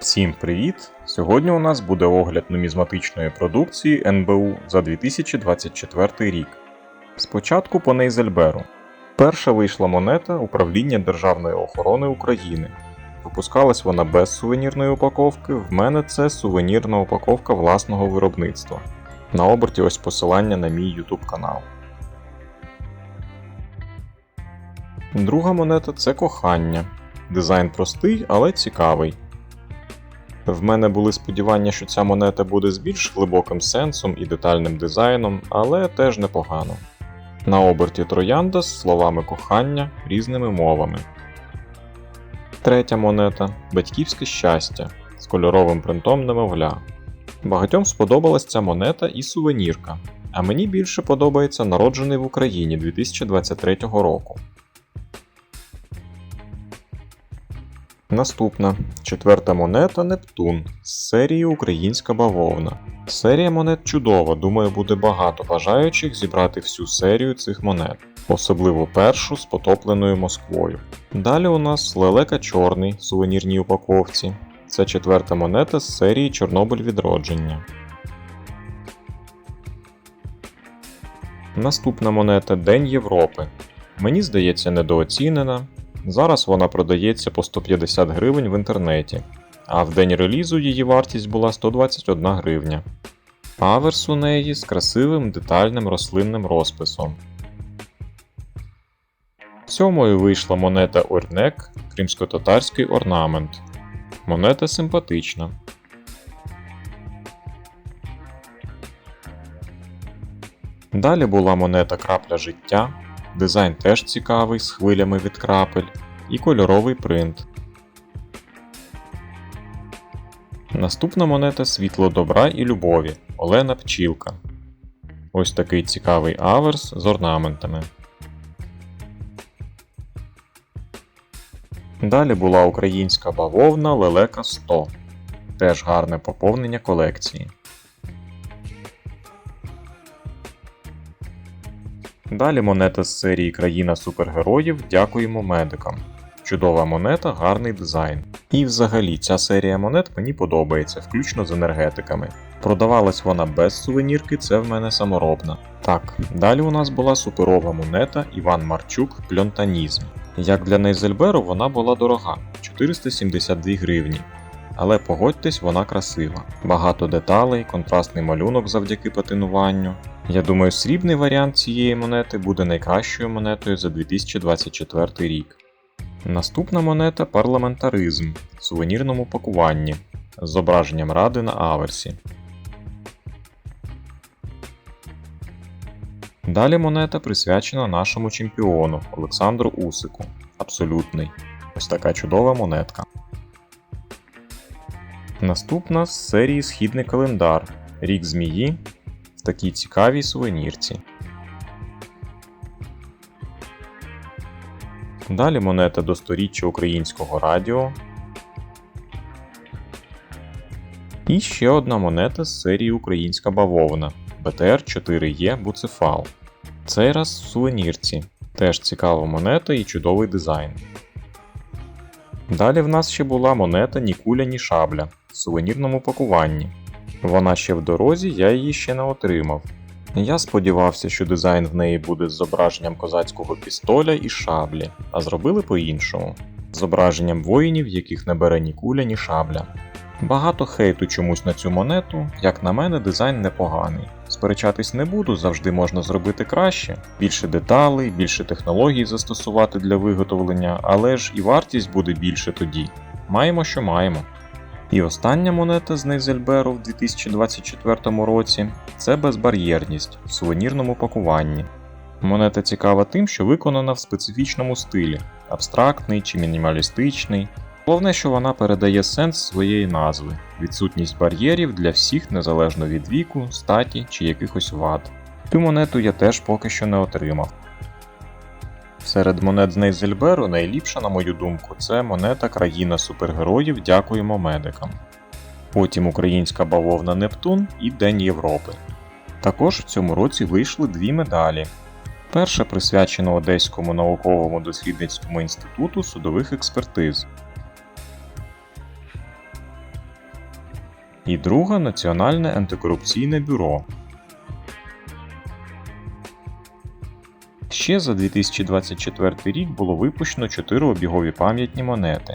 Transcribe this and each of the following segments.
Всім привіт! Сьогодні у нас буде огляд нумізматичної продукції НБУ за 2024 рік. Спочатку по Нейзельберу. Перша вийшла монета Управління Державної охорони України. Випускалась вона без сувенірної упаковки. В мене це сувенірна упаковка власного виробництва. На оберті ось посилання на мій YouTube канал. Друга монета це кохання. Дизайн простий, але цікавий. В мене були сподівання, що ця монета буде з більш глибоким сенсом і детальним дизайном, але теж непогано. На оберті троянда з словами кохання різними мовами. Третя монета батьківське щастя з кольоровим принтом немовля. Багатьом сподобалась ця монета і сувенірка, а мені більше подобається народжений в Україні 2023 року. Наступна четверта монета Нептун з серії Українська бавовна. Серія монет чудова, думаю, буде багато бажаючих зібрати всю серію цих монет, особливо першу з потопленою Москвою. Далі у нас лелека чорний сувенірній упаковці. Це четверта монета з серії Чорнобиль відродження. Наступна монета День Європи. Мені здається, недооцінена. Зараз вона продається по 150 гривень в інтернеті, а в день релізу її вартість була 121 гривня. Аверс у неї з красивим детальним рослинним розписом. Сьомою вийшла монета Орнек кримсько-татарський орнамент. Монета симпатична. Далі була монета крапля життя. Дизайн теж цікавий з хвилями від крапель і кольоровий принт. Наступна монета Світло добра і любові Олена Пчілка. Ось такий цікавий аверс з орнаментами. Далі була українська бавовна Лелека 100. Теж гарне поповнення колекції. Далі монета з серії Країна супергероїв Дякуємо медикам. Чудова монета, гарний дизайн. І взагалі ця серія монет мені подобається, включно з енергетиками. Продавалась вона без сувенірки, це в мене саморобна. Так, далі у нас була суперова монета Іван Марчук Пльонтанізм. Як для Нейзельберу вона була дорога 472 гривні. Але погодьтесь, вона красива. Багато деталей, контрастний малюнок завдяки патинуванню. Я думаю, срібний варіант цієї монети буде найкращою монетою за 2024 рік. Наступна монета парламентаризм в сувенірному пакуванні з зображенням ради на аверсі. Далі монета присвячена нашому чемпіону Олександру Усику. Абсолютний. Ось така чудова монетка. Наступна з серії Східний календар. Рік змії такій цікавій сувенірці. Далі монета до сторіччя українського радіо. І ще одна монета з серії Українська бавовна БТР 4Е Буцефал. Цей раз в сувенірці. Теж цікава монета і чудовий дизайн. Далі в нас ще була монета Ні куля, ні шабля в сувенірному пакуванні. Вона ще в дорозі, я її ще не отримав. Я сподівався, що дизайн в неї буде з зображенням козацького пістоля і шаблі, а зробили по-іншому зображенням воїнів, яких не бере ні куля, ні шабля. Багато хейту чомусь на цю монету, як на мене, дизайн непоганий. Сперечатись не буду, завжди можна зробити краще, більше деталей, більше технологій застосувати для виготовлення, але ж і вартість буде більше тоді. Маємо, що маємо. І остання монета з Нейзельберу в 2024 році це безбар'єрність в сувенірному пакуванні. Монета цікава тим, що виконана в специфічному стилі абстрактний чи мінімалістичний. Головне, що вона передає сенс своєї назви, відсутність бар'єрів для всіх незалежно від віку, статі чи якихось вад. Цю монету я теж поки що не отримав. Серед монет з Нейзельберу найліпша, на мою думку, це монета Країна супергероїв Дякуємо медикам. Потім українська бавовна Нептун і День Європи. Також в цьому році вийшли дві медалі. Перша присвячена Одеському науковому дослідницькому інституту судових експертиз. І друга Національне антикорупційне бюро. Ще за 2024 рік було випущено 4 обігові пам'ятні монети.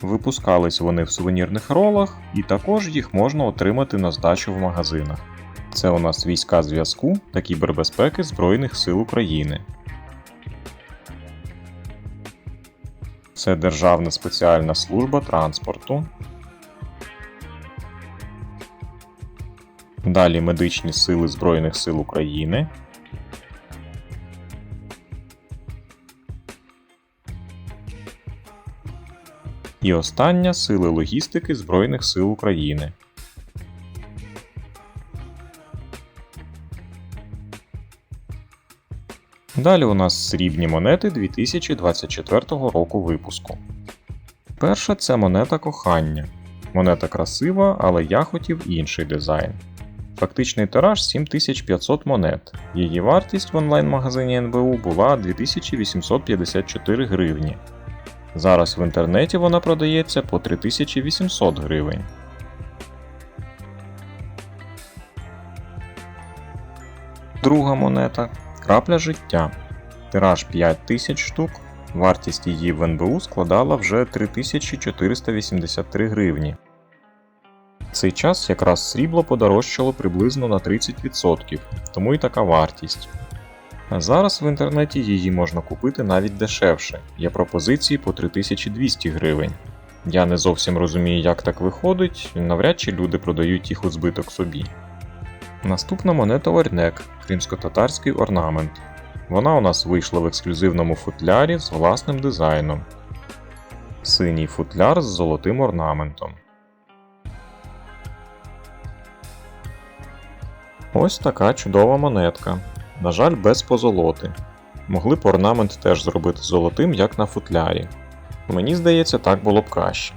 Випускались вони в сувенірних ролах, і також їх можна отримати на здачу в магазинах. Це у нас війська зв'язку та кібербезпеки Збройних сил України. Це Державна спеціальна служба транспорту. Далі Медичні сили Збройних сил України. І остання Сили логістики Збройних сил України. Далі у нас срібні монети 2024 року випуску. Перша це монета кохання. Монета красива, але я хотів інший дизайн. Фактичний тираж 7500 монет. Її вартість в онлайн-магазині НБУ була 2854 гривні. Зараз в інтернеті вона продається по 3800 гривень. Друга монета крапля життя. Тираж 5000 штук. Вартість її в НБУ складала вже 3483 гривні. Цей час якраз срібло подорожчало приблизно на 30%, тому і така вартість. Зараз в інтернеті її можна купити навіть дешевше, є пропозиції по 3200 гривень. Я не зовсім розумію, як так виходить, навряд чи люди продають їх у збиток собі. Наступна монета Орнек, кримсько-татарський орнамент. Вона у нас вийшла в ексклюзивному футлярі з власним дизайном. Синій футляр з золотим орнаментом. Ось така чудова монетка. На жаль, без позолоти. Могли б орнамент теж зробити золотим, як на футлярі. Мені здається, так було б краще.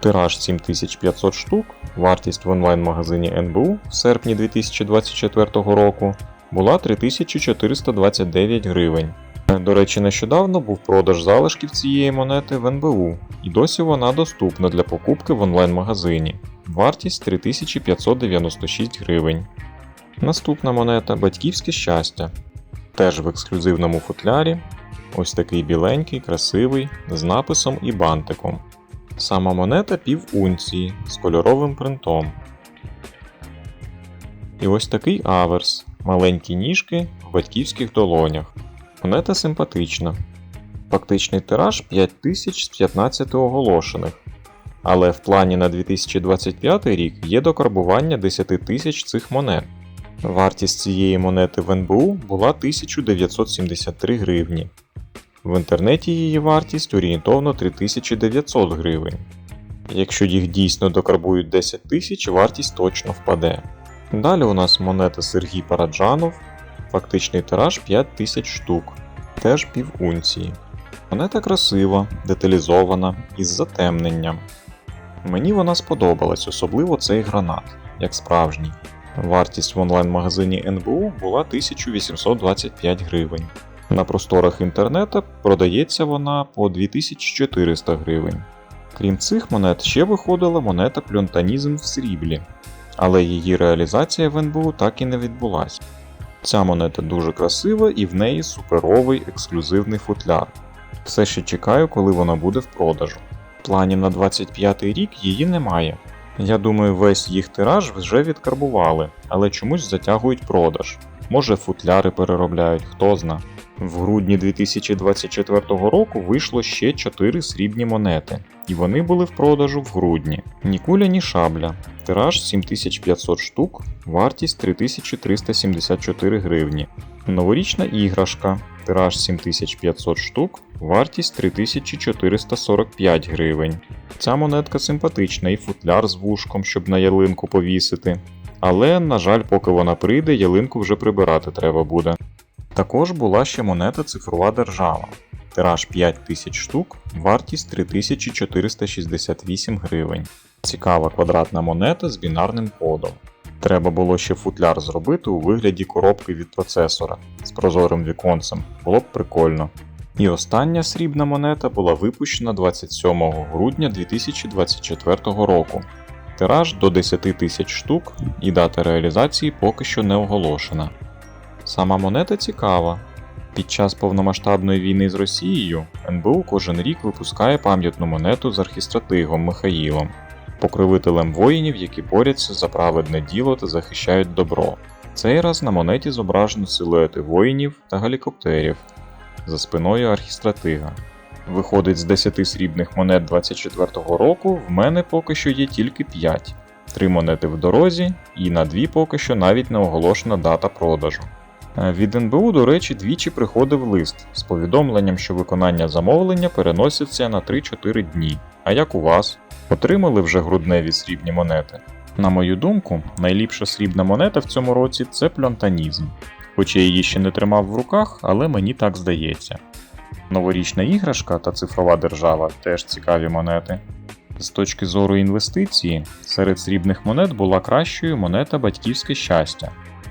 Тираж 7500 штук, вартість в онлайн-магазині НБУ в серпні 2024 року була 3429 гривень. До речі, нещодавно був продаж залишків цієї монети в НБУ, і досі вона доступна для покупки в онлайн-магазині. Вартість 3596 гривень. Наступна монета батьківське щастя. Теж в ексклюзивному футлярі. Ось такий біленький, красивий, з написом і бантиком. Сама монета пів унції з кольоровим принтом. І ось такий аверс. Маленькі ніжки в батьківських долонях. Монета симпатична. Фактичний тираж 5000 з 15 оголошених. Але в плані на 2025 рік є докарбування 10 тисяч цих монет. Вартість цієї монети в НБУ була 1973 гривні. В інтернеті її вартість орієнтовно 3900 гривень. Якщо їх дійсно докарбують 10 тисяч, вартість точно впаде. Далі у нас монета Сергій Параджанов, фактичний тираж 5000 штук, теж пів унції. Монета красива, деталізована із затемненням. Мені вона сподобалась, особливо цей гранат, як справжній. Вартість в онлайн-магазині НБУ була 1825 гривень. На просторах інтернету продається вона по 2400 гривень. Крім цих монет, ще виходила монета плюнтанізм в сріблі, але її реалізація в НБУ так і не відбулася. Ця монета дуже красива і в неї суперовий ексклюзивний футляр. Все ще чекаю, коли вона буде в продажу. В плані на 25 рік її немає. Я думаю, весь їх тираж вже відкарбували, але чомусь затягують продаж. Може футляри переробляють, хто зна. В грудні 2024 року вийшло ще 4 срібні монети, і вони були в продажу в грудні. Ні куля, ні шабля. Тираж 7500 штук, вартість 3374 гривні. Новорічна іграшка. Тираж 7500 штук, вартість 3445 гривень. Ця монетка симпатична і футляр з вушком, щоб на ялинку повісити. Але, на жаль, поки вона прийде, ялинку вже прибирати треба буде. Також була ще монета Цифрова держава. Тираж 5000 штук, вартість 3468 гривень. Цікава квадратна монета з бінарним кодом. Треба було ще футляр зробити у вигляді коробки від процесора з прозорим віконцем, було б прикольно. І остання срібна монета була випущена 27 грудня 2024 року. Тираж до 10 тисяч штук і дата реалізації поки що не оголошена. Сама монета цікава. Під час повномасштабної війни з Росією НБУ кожен рік випускає пам'ятну монету з архістратигом Михаїлом, покровителем воїнів, які борються за праведне діло та захищають добро. Цей раз на монеті зображено силуети воїнів та гелікоптерів за спиною архістратига. Виходить, з 10 срібних монет 24-го року в мене поки що є тільки 5. Три монети в дорозі, і на дві поки що навіть не оголошена дата продажу. Е, Від НБУ, до речі, двічі приходив лист з повідомленням, що виконання замовлення переноситься на 3-4 дні. А як у вас? Отримали вже грудневі срібні монети? На мою думку, найліпша срібна монета в цьому році це пльонтанізм. Хоч я її ще не тримав в руках, але мені так здається. Новорічна іграшка та цифрова держава теж цікаві монети. З точки зору інвестиції, серед срібних монет була кращою монета батьківське щастя.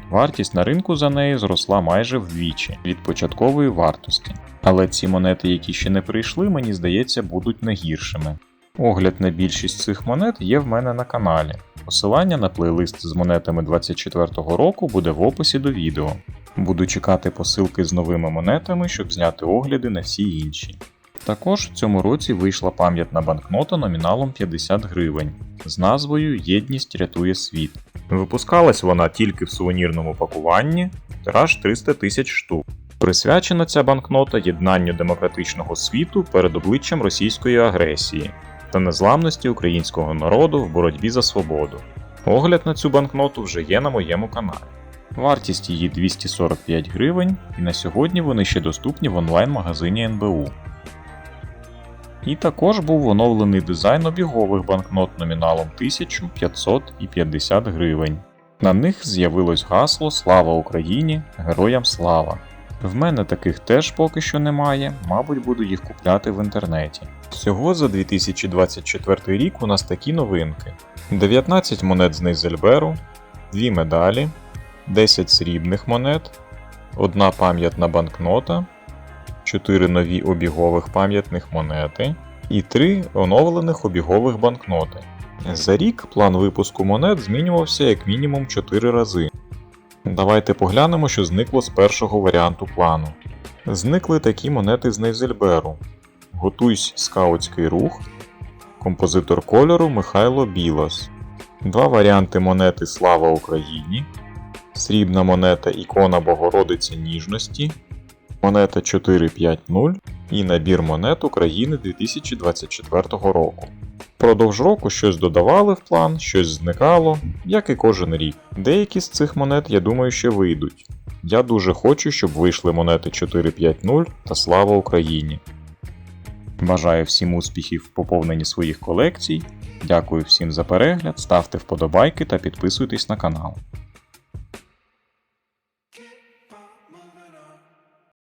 Вартість на ринку за неї зросла майже вдвічі від початкової вартості. Але ці монети, які ще не прийшли, мені здається, будуть не гіршими. Огляд на більшість цих монет є в мене на каналі. Посилання на плейлист з монетами 24-го року буде в описі до відео. Буду чекати посилки з новими монетами, щоб зняти огляди на всі інші. Також в цьому році вийшла пам'ятна банкнота номіналом 50 гривень з назвою Єдність рятує світ. Випускалась вона тільки в сувенірному пакуванні, тираж 300 тисяч штук. Присвячена ця банкнота єднанню демократичного світу перед обличчям російської агресії та незламності українського народу в боротьбі за свободу. Огляд на цю банкноту вже є на моєму каналі. Вартість її 245 гривень, і на сьогодні вони ще доступні в онлайн-магазині НБУ. І також був оновлений дизайн обігових банкнот номіналом 1000, 500 і 50 гривень. На них з'явилось гасло Слава Україні! Героям слава! В мене таких теж поки що немає, мабуть, буду їх купляти в інтернеті. Всього за 2024 рік у нас такі новинки: 19 монет з Нейзельберу, 2 медалі, 10 срібних монет, одна пам'ятна банкнота, 4 нові обігових пам'ятних монети і 3 оновлених обігових банкноти. За рік план випуску монет змінювався як мінімум 4 рази. Давайте поглянемо, що зникло з першого варіанту плану. Зникли такі монети з Нейзельберу. Готуйсь скаутський рух, композитор кольору Михайло Білос. Два варіанти монети Слава Україні, срібна монета Ікона Богородиці Ніжності, монета 450 і набір монет України 2024 року. Продовж року щось додавали в план, щось зникало, як і кожен рік. Деякі з цих монет, я думаю, ще вийдуть. Я дуже хочу, щоб вийшли монети 450 та Слава Україні. Бажаю всім успіхів в поповненні своїх колекцій. Дякую всім за перегляд, ставте вподобайки та підписуйтесь на канал.